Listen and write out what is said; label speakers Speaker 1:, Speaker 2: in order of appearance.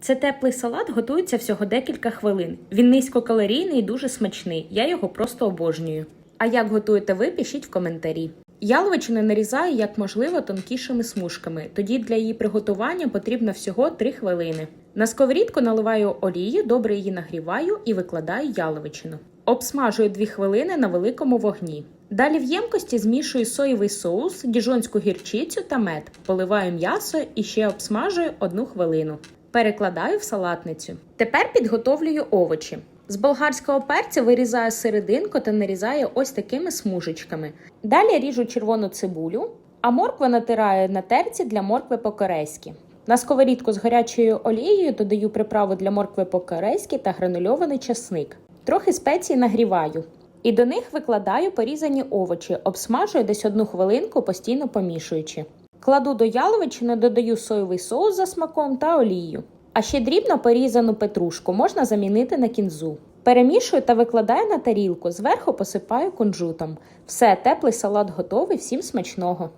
Speaker 1: Це теплий салат готується всього декілька хвилин. Він низькокалорійний і дуже смачний. Я його просто обожнюю. А як готуєте ви, пишіть в коментарі. Яловичину нарізаю як можливо тонкішими смужками. Тоді для її приготування потрібно всього 3 хвилини. На сковорідку наливаю олію, добре її нагріваю і викладаю яловичину. Обсмажую 2 хвилини на великому вогні. Далі в ємкості змішую соєвий соус, діжонську гірчицю та мед, поливаю м'ясо і ще обсмажую 1 хвилину. Перекладаю в салатницю. Тепер підготовлюю овочі. З болгарського перця вирізаю серединку та нарізаю ось такими смужечками. Далі ріжу червону цибулю, а моркву натираю на терці для моркви по-корейськи. На сковорідку з гарячою олією додаю приправу для моркви по-корейськи та гранульований часник. Трохи спеції нагріваю. І до них викладаю порізані овочі, обсмажую десь одну хвилинку, постійно помішуючи. Кладу до яловичини, додаю соєвий соус за смаком та олію. А ще дрібно порізану петрушку можна замінити на кінзу. Перемішую та викладаю на тарілку, зверху посипаю кунжутом. Все, теплий салат готовий, всім смачного.